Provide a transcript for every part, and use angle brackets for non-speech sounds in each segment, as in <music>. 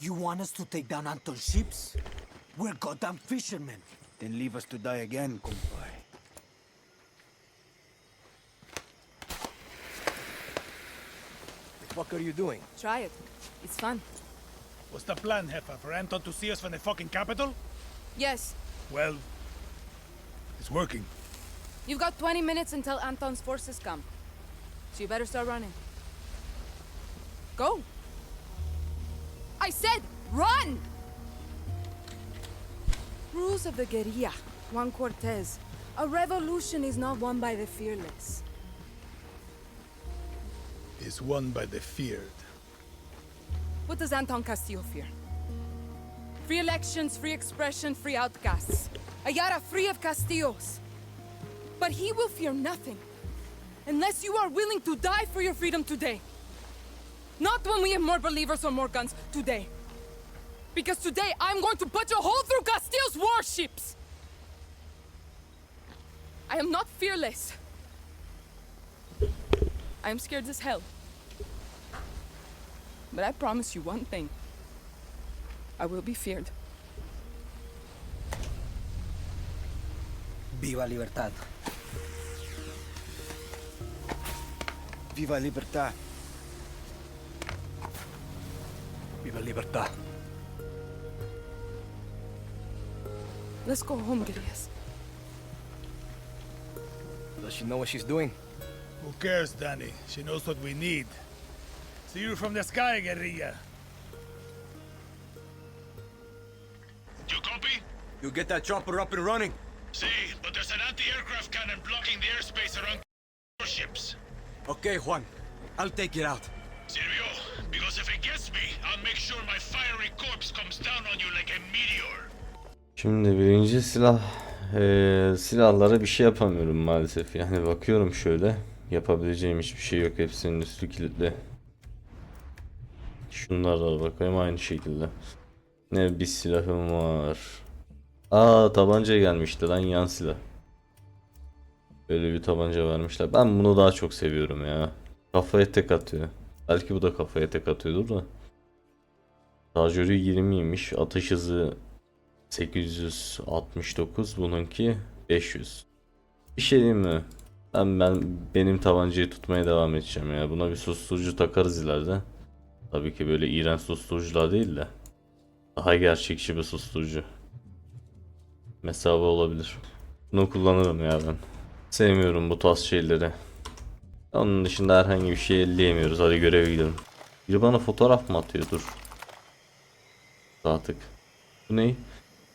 You want us to take down Anton's ships? We're goddamn fishermen. Then leave us to die again, compay. What are you doing? Try it. It's fun. What's the plan, Heffa? For Anton to see us from the fucking capital? Yes, Well, it's working. you've got 20 minutes until Anton's forces come. So you better start running. Go. I said run! Rules of the guerrilla. Juan Cortez. A revolution is not won by the fearless. Is won by the feared. What does Anton Castillo fear? Free elections, free expression, free outcasts. Ayara free of Castillos. But he will fear nothing. Unless you are willing to die for your freedom today. Not when we have more believers or more guns. Today. Because today I'm going to put a hole through Castillo's warships! I am not fearless. I am scared as hell. But I promise you one thing. I will be feared. Viva Libertad. Viva libertad. Viva Libertad. Let's go home, guerrillas. Does she know what she's doing? Who cares, Danny? She knows what we need. See you from the sky, guerrilla. You copy? You get that chopper up and running. See, but there's an anti-aircraft cannon blocking the airspace around ships. Okay, Juan. I'll take it out. Şimdi birinci silah eee, silahlara bir şey yapamıyorum maalesef. Yani bakıyorum şöyle yapabileceğim hiçbir şey yok. Hepsinin üstü kilitli. Şunlara da bakayım aynı şekilde. Ne bir silahım var. Aa tabanca gelmişti lan yan silah. Böyle bir tabanca vermişler. Ben bunu daha çok seviyorum ya. Kafaya tek atıyor. Belki bu da kafaya tek atıyordur da. Şarjörü 20'ymiş. Atış hızı 869 bununki 500. Bir şey diyeyim mi? Ben, ben benim tabancayı tutmaya devam edeceğim ya. Buna bir susturucu takarız ileride. Tabii ki böyle iğrenç susturucular değil de. Daha gerçekçi bir susturucu. Mesafe olabilir. Bunu kullanırım ya ben. Sevmiyorum bu tarz şeyleri. Onun dışında herhangi bir şey elleyemiyoruz. Hadi göreve gidelim. Biri bana fotoğraf mı atıyor? Dur. Artık. Bu ne?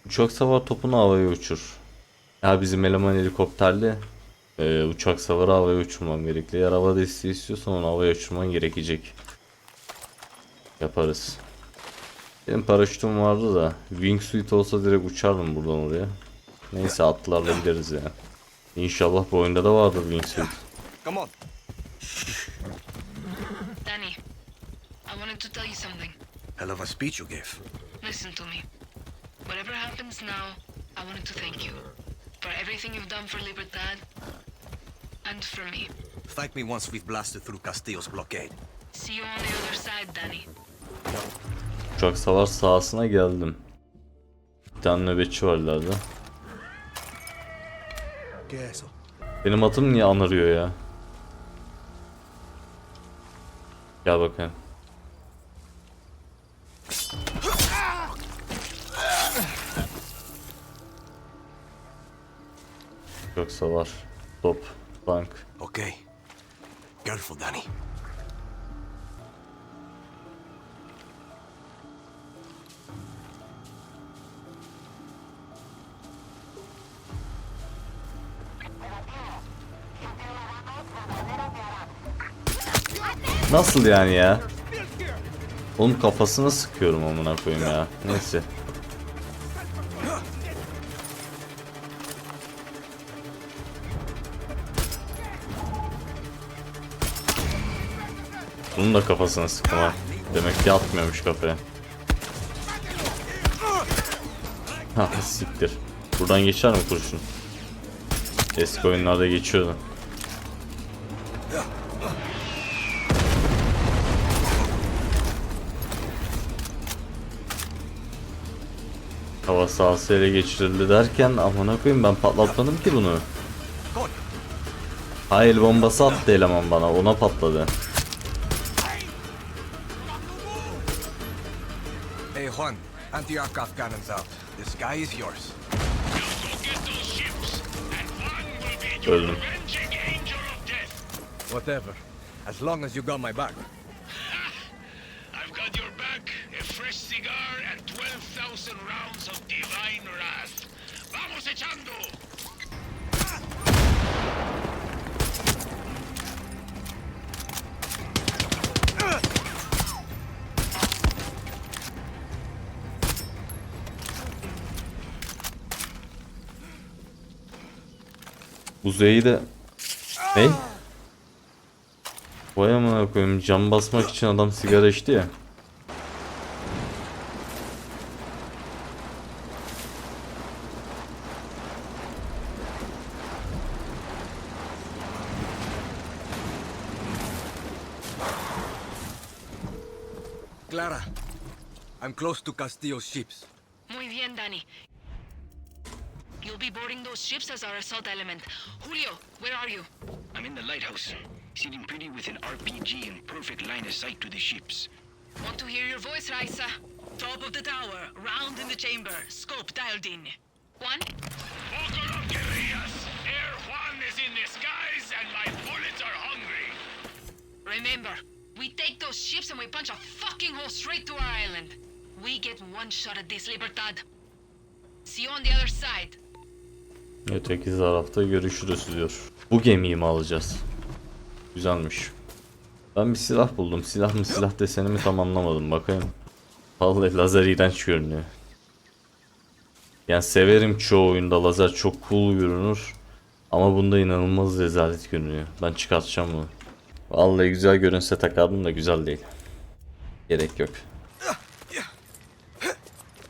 Uçak savar topunu havaya uçur. Ya bizim eleman helikopterli e, uçak savarı havaya uçurmam gerekli. Eğer havada iste- istiyorsan onu havaya uçurman gerekecek. Yaparız. Benim paraşütüm vardı da wingsuit olsa direkt uçardım buradan oraya. Neyse atlarla gideriz ya. İnşallah bu oyunda da vardır wingsuit. Come on. Danny, I wanted to tell you something. Hell of a speech you gave. Listen to me. Whatever happens now, I wanted to thank you for everything you've done for Libertad and for me. Thank me once we've blasted through Castillo's blockade. See you on the other side, Danny. Uçak savar sahasına geldim. Bir tane nöbetçi var ileride. ¿Qué es eso? Benim atım niye anırıyor ya? Gel bakayım. Yoksa var. Top. Tank. Okay. Careful, Danny. Nasıl yani ya? Onun kafasına sıkıyorum amına koyayım ya. Neyse. Bunun da kafasına sıktım ha. Demek ki atmıyormuş kafaya. Ha siktir. Buradan geçer mi kurşun? Eski oyunlarda geçiyordu. Hava sahası ele geçirildi derken amına koyayım ben patlatmadım ki bunu. Hayır bombası attı eleman bana ona patladı. Juan. Anti-aircraft cannons out. The sky is yours. Go get those ships, and one will be your Öldüm. avenging angel of death. Whatever. As long as you got my back. Uzayı da... Ne? Vay amına koyayım cam basmak için adam sigara içti ya. Clara. I'm close to Castillo's ships. Muy bien, Danny. You'll be boarding those ships as our assault element. Julio, where are you? I'm in the lighthouse, sitting pretty with an RPG in perfect line of sight to the ships. Want to hear your voice, Raisa? Top of the tower, round in the chamber, scope dialed in. One, guerrillas! Air Juan is in the skies, and my bullets are hungry! remember, we take those ships and we punch a fucking hole straight to our island. We get one shot at this, Libertad. See you on the other side. Öteki tarafta görüşürüz diyor. Bu gemiyi mi alacağız? Güzelmiş. Ben bir silah buldum. Silah mı silah deseni mi tam anlamadım. Bakayım. Vallahi lazer iğrenç görünüyor. Yani severim çoğu oyunda lazer çok cool görünür. Ama bunda inanılmaz rezalet görünüyor. Ben çıkartacağım bunu. Vallahi güzel görünse takardım da güzel değil. Gerek yok.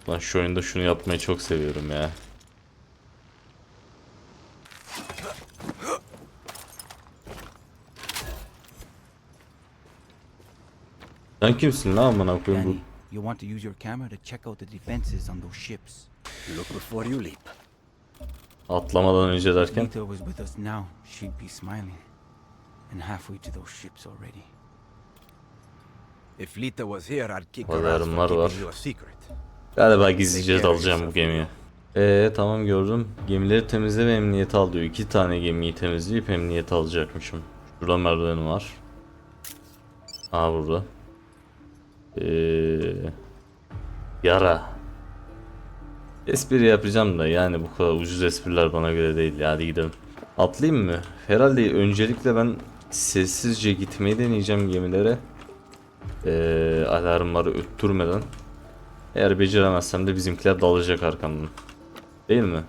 Ben şu oyunda şunu yapmayı çok seviyorum ya. Sen kimsin lan amına koyayım bu? Danny, you want to use your camera to check out the defenses on those ships. Look before you leap. Atlamadan önce derken Nita was with us now, she'd be smiling. And halfway to those ships already. If Lita was here, I'd kick her ass Alarmlar for var. you a secret. galiba gizlice dalacağım bu gemiye. Eee tamam gördüm. Gemileri temizle ve emniyete al diyor. İki tane gemiyi temizleyip emniyete alacakmışım. Şurada merdiven var. Aa burada. Eee yara. Espri yapacağım da yani bu kadar ucuz espriler bana göre değil. Hadi gidelim. Atlayayım mı? Herhalde öncelikle ben sessizce gitmeyi deneyeceğim gemilere. Eee alarmları öttürmeden. Eğer beceremezsem de bizimkiler dalacak arkamdan. Değil mi?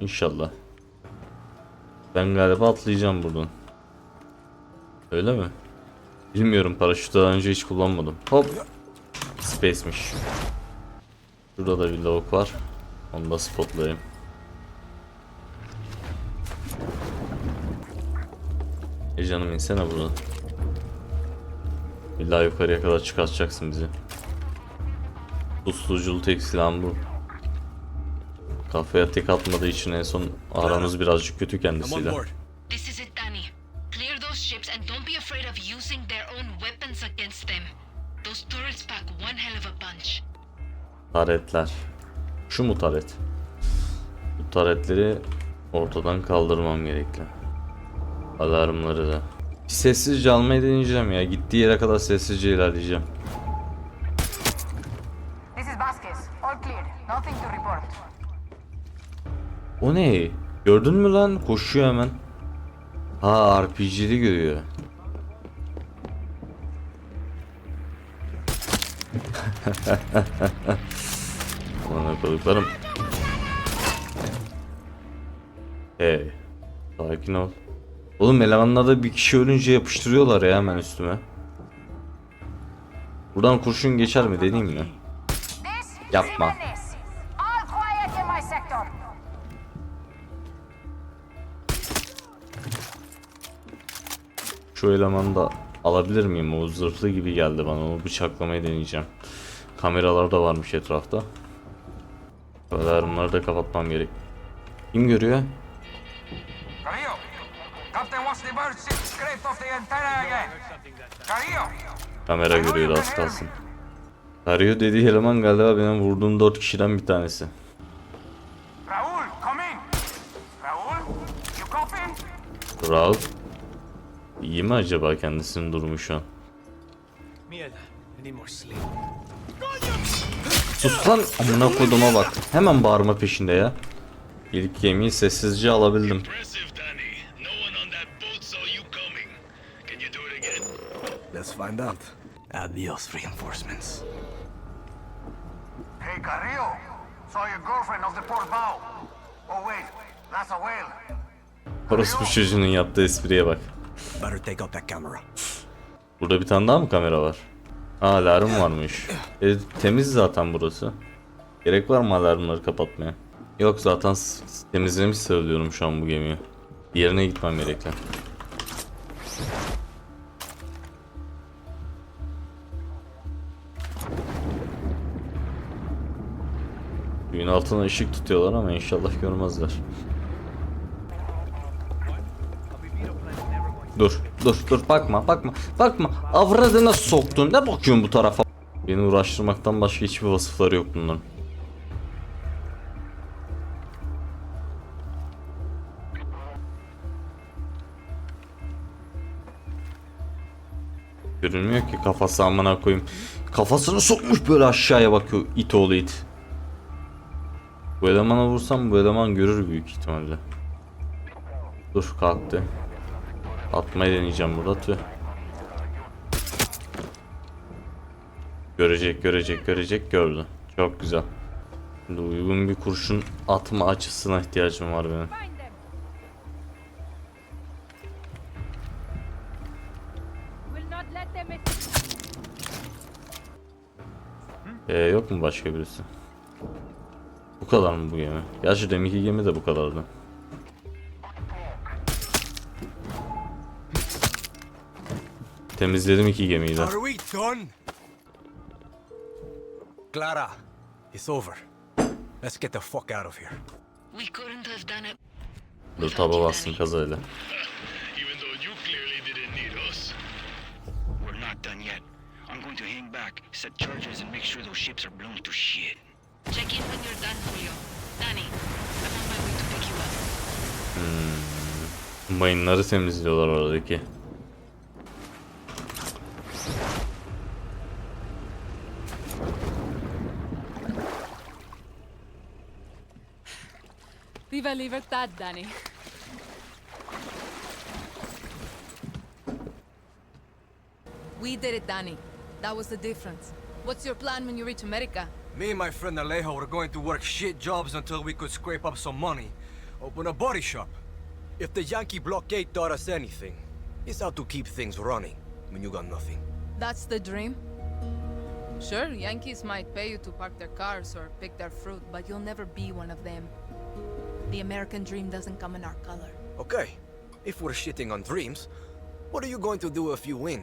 İnşallah. Ben galiba atlayacağım buradan. Öyle mi? Bilmiyorum paraşütü daha önce hiç kullanmadım. Hop. Space'miş. Şurada da bir lavuk var. Onu da spotlayayım. E canım insene buradan. İlla yukarıya kadar çıkartacaksın bizi. Susturuculu tek silahım bu. Kafaya tek atmadığı için en son aramız birazcık kötü kendisiyle. Against them. Those turrets pack one hell of a punch. Taretler. Şu mu taret? Bu taretleri ortadan kaldırmam gerekli. Alarmları da. Sessizce almayı deneyeceğim ya. Gittiği yere kadar sessizce ilerleyeceğim. This is Vasquez. All clear. Nothing to report. O ne? Gördün mü lan? Koşuyor hemen. Ha RPG'li görüyor. <laughs> Bana koduklarım. Hey. Sakin ol. Oğlum elemanlarda bir kişi ölünce yapıştırıyorlar ya hemen üstüme. Buradan kurşun geçer mi deneyeyim mi? Yapma. Şu elemanı da alabilir miyim? O zırhlı gibi geldi bana. Onu bıçaklamayı deneyeceğim. Kameralar da varmış etrafta. Alarmları da kapatmam gerek. Kim görüyor? Carrillo, Captain wants the bird ship scraped off the antenna again. Carrillo, Kamera görüyordu az kalsın. Arıyor dediği eleman galiba benim vurduğum 4 kişiden bir tanesi. Raul, come in. Raul, you copy? Raul. İyi mi acaba kendisinin durumu şu an? Mierda, I need more sleep. Sus lan amına koduma bak. Hemen bağırma peşinde ya. İlk gemiyi sessizce alabildim. Let's find out. Adios, reinforcements. Hey, Carrillo. Saw your girlfriend off the port bow. Oh, wait. That's a whale. Orospu çocuğunun yaptığı espriye bak. Better take out that camera. Burada bir tane daha mı kamera var? Alarm varmış. E, temiz zaten burası. Gerek var mı alarmları kapatmaya? Yok zaten temizlemiş söylüyorum şu an bu gemiyi. Yerine gitmem gerekli. Suyun altına ışık tutuyorlar ama inşallah görmezler. Dur, dur, dur bakma, bakma, bakma. Avradına soktun. Ne bakıyorsun bu tarafa? Beni uğraştırmaktan başka hiçbir vasıfları yok bunların. Görünmüyor ki kafası amına koyayım. Kafasını sokmuş böyle aşağıya bakıyor it oğlu it. Bu elemana vursam bu eleman görür büyük ihtimalle. Dur kalktı. Atmayı deneyeceğim burada tüh. Görecek görecek görecek gördü. Çok güzel. Şimdi uygun bir kurşun atma açısına ihtiyacım var benim. Ee, yok mu başka birisi? Bu kadar mı bu gemi? Gerçi deminki gemi de bu kadardı. Temizledim iki gemiyi de. Are we done? Clara, it's over. Let's get the fuck out of here. We couldn't have done it. Dur taba bastım kazayla. Even though you clearly didn't need us. We're not done yet. I'm going to hang back, set charges, and make sure those ships are blown to shit. Check in when you're done, Julio. Danny, I'm on my way to pick you up. Mayınları temizliyorlar oradaki. Viva Libertad, Danny. We did it, Danny. That was the difference. What's your plan when you reach America? Me and my friend Alejo were going to work shit jobs until we could scrape up some money. Open a body shop. If the Yankee blockade taught us anything, it's how to keep things running when you got nothing. That's the dream? Sure, Yankees might pay you to park their cars or pick their fruit, but you'll never be one of them. The American dream doesn't come in our color. Okay, if we're shitting on dreams, what are you going to do if you win,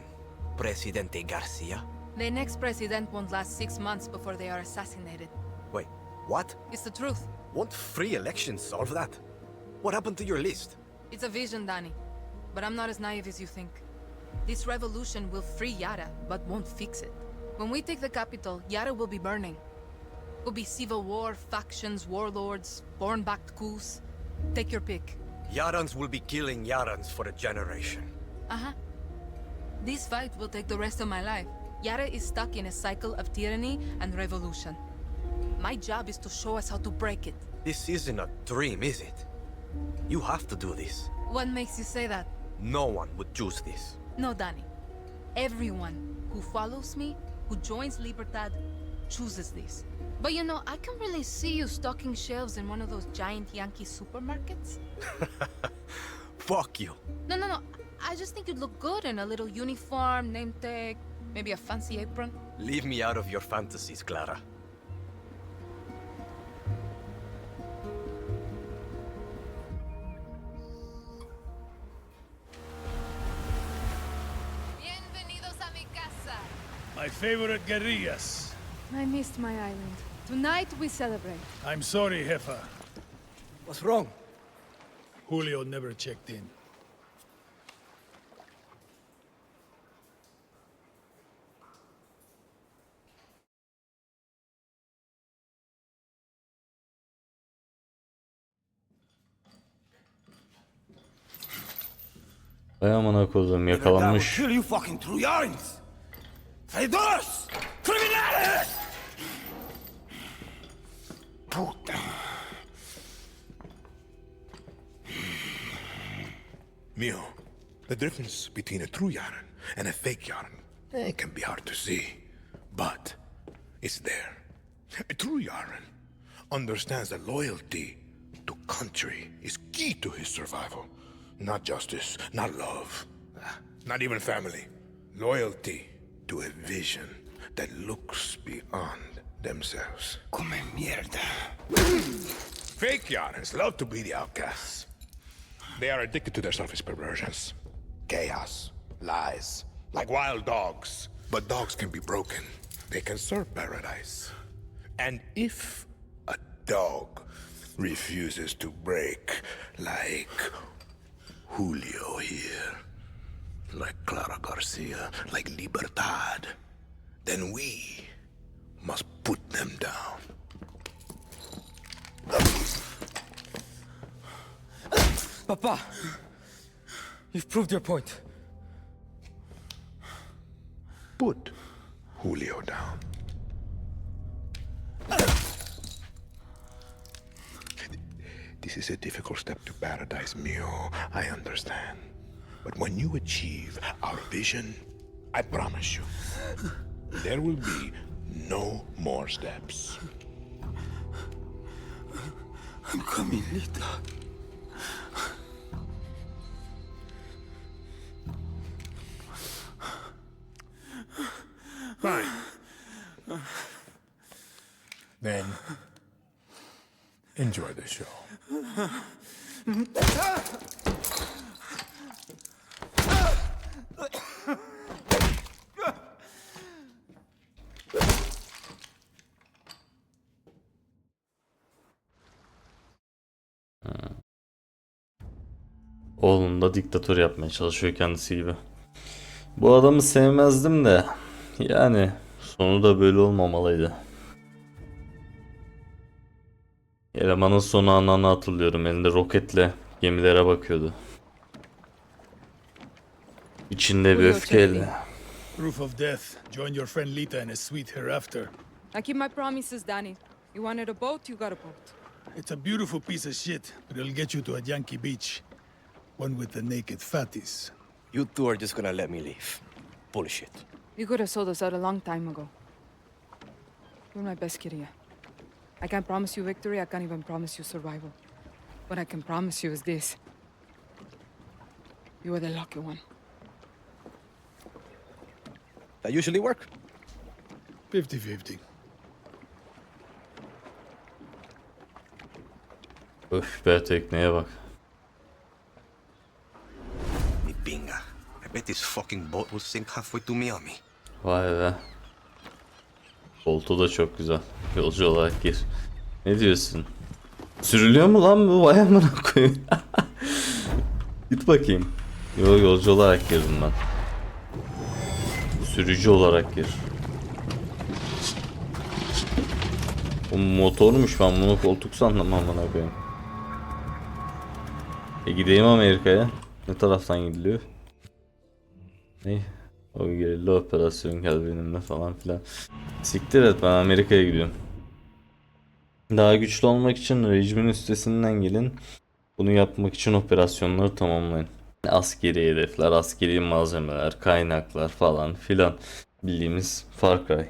Presidente Garcia? The next president won't last six months before they are assassinated. Wait, what? It's the truth. Won't free elections solve that? What happened to your list? It's a vision, Danny. But I'm not as naive as you think. This revolution will free Yara, but won't fix it. When we take the capital, Yara will be burning. Will be civil war, factions, warlords, born-backed coups. Take your pick. Yarans will be killing Yarans for a generation. Uh-huh. This fight will take the rest of my life. Yara is stuck in a cycle of tyranny and revolution. My job is to show us how to break it. This isn't a dream, is it? You have to do this. What makes you say that? No one would choose this. No, Danny. Everyone who follows me, who joins Libertad, chooses this. But you know, I can really see you stocking shelves in one of those giant Yankee supermarkets. <laughs> Fuck you. No, no, no. I just think you'd look good in a little uniform, name tag, maybe a fancy apron. Leave me out of your fantasies, Clara. Bienvenidos a mi casa. My favorite guerrillas. I missed my island. Tonight we celebrate. I'm sorry, Heffa. What's wrong? Julio never checked in. Vay amına koydum yakalanmış. Traidores! Criminales! Puta. Mio, the difference between a true yarn and a fake yarn eh, can be hard to see, but it's there. A true yarn understands that loyalty to country is key to his survival. Not justice, not love, not even family. Loyalty to a vision that looks beyond themselves. Come mierda. Fake yarns love to be the outcasts. They are addicted to their selfish perversions. Chaos, lies, like wild dogs. But dogs can be broken. They can serve paradise. And if a dog refuses to break, like Julio here, like Clara Garcia, like Libertad, then we must put them down. Papa! You've proved your point. Put Julio down. This is a difficult step to paradise, Mio. I understand. But when you achieve our vision, I promise you, there will be no more steps. I'm coming, Lita. Fine. Then, enjoy the show. Oğlum da diktatör yapmaya çalışıyor kendisi gibi. Bu adamı sevmezdim de yani sonu da böyle olmamalıydı. Elemanın sonu anını hatırlıyorum. Elinde roketle gemilere bakıyordu. İçinde bir öfkeyle. Proof of death. Join your friend Lita in a suite hereafter. I keep my promises, Danny. You wanted a boat, you got a boat. It's a beautiful piece of shit, but it'll get you to a Yankee beach. One with the naked fatties. You two are just gonna let me leave. Bullshit. You could have sold us out a long time ago. You're my best kid here. I can't promise you victory, I can't even promise you survival. What I can promise you is this. You are the lucky one. That usually work. 50-50. Öf be tekneye bak. Bet this fucking boat will sink halfway to Miami. Vay be. Koltuğu da çok güzel. Yolcu olarak gir. Ne diyorsun? Sürülüyor mu lan bu? Vay amına koyayım. <laughs> Git bakayım. Yo yolcu olarak girdim ben. Sürücü olarak gir. Bu motormuş ben bunu koltuk sandım amına koyayım. E gideyim Amerika'ya. Ne taraftan gidiliyor? Ne? O gerilla operasyon gel benimle falan filan. Siktir et ben Amerika'ya gidiyorum. Daha güçlü olmak için rejimin üstesinden gelin. Bunu yapmak için operasyonları tamamlayın. Askeri hedefler, askeri malzemeler, kaynaklar falan filan. Bildiğimiz Far Cry.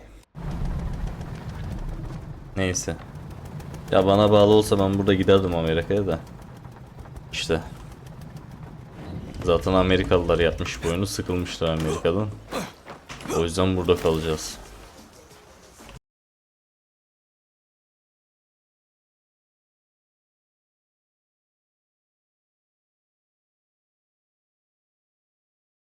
Neyse. Ya bana bağlı olsa ben burada giderdim Amerika'ya da. İşte. Zaten Amerikalılar yapmış bu oyunu sıkılmışlar Amerika'dan. O yüzden burada kalacağız.